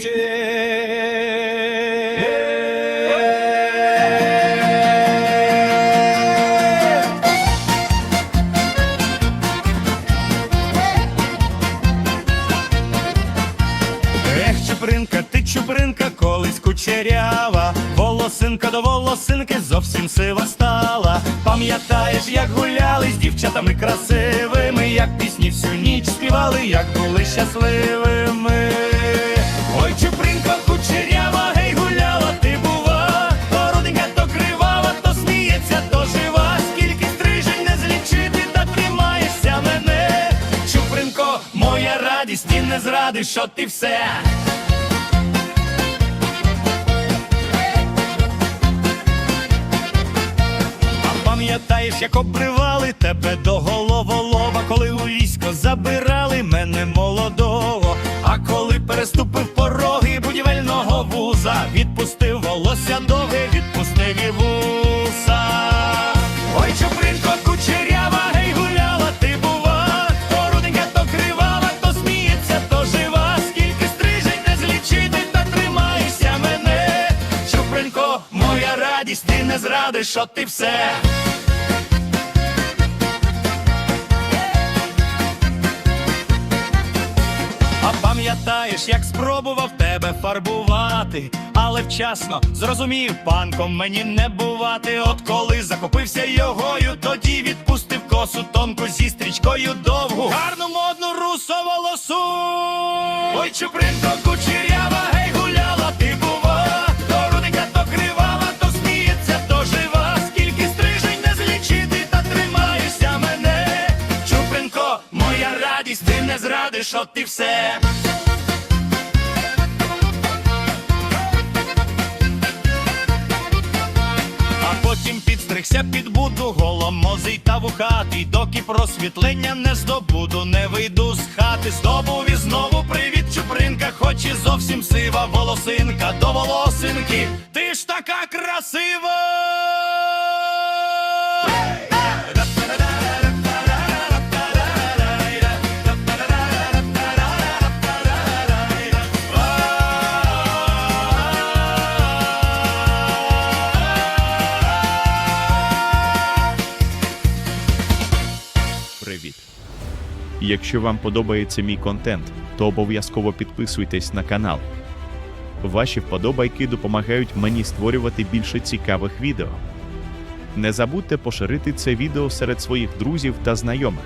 Ех, Чупринка, ти чупринка, колись кучерява, волосинка до волосинки зовсім сива стала. Пам'ятаєш, як гуляли з дівчатами красивими, як пісні всю ніч співали, як були щасливими. Радість, і не зради, що ти все. А пам'ятаєш, як обривали тебе до головолова, коли у військо забирали мене молодого. А коли переступив пороги будівельного вуза, відпустив моя радість, ти не зрадиш, що ти все. А пам'ятаєш, як спробував тебе фарбувати, але вчасно зрозумів, панком мені не бувати. От коли захопився йогою, тоді відпустив косу тонку зі стрічкою довгу. Гарну модну русо волосу. Ой, чупринко, кучерява, радість, ти не зрадиш, от ти все. А потім підстригся під буду голомозий та вухатий, доки просвітлення не здобуду, не вийду з хати. Здобув і знову привіт, чупринка, хоч і зовсім сива волосинка до волосинки. Ти ж така красива. Якщо вам подобається мій контент, то обов'язково підписуйтесь на канал. Ваші вподобайки допомагають мені створювати більше цікавих відео. Не забудьте поширити це відео серед своїх друзів та знайомих.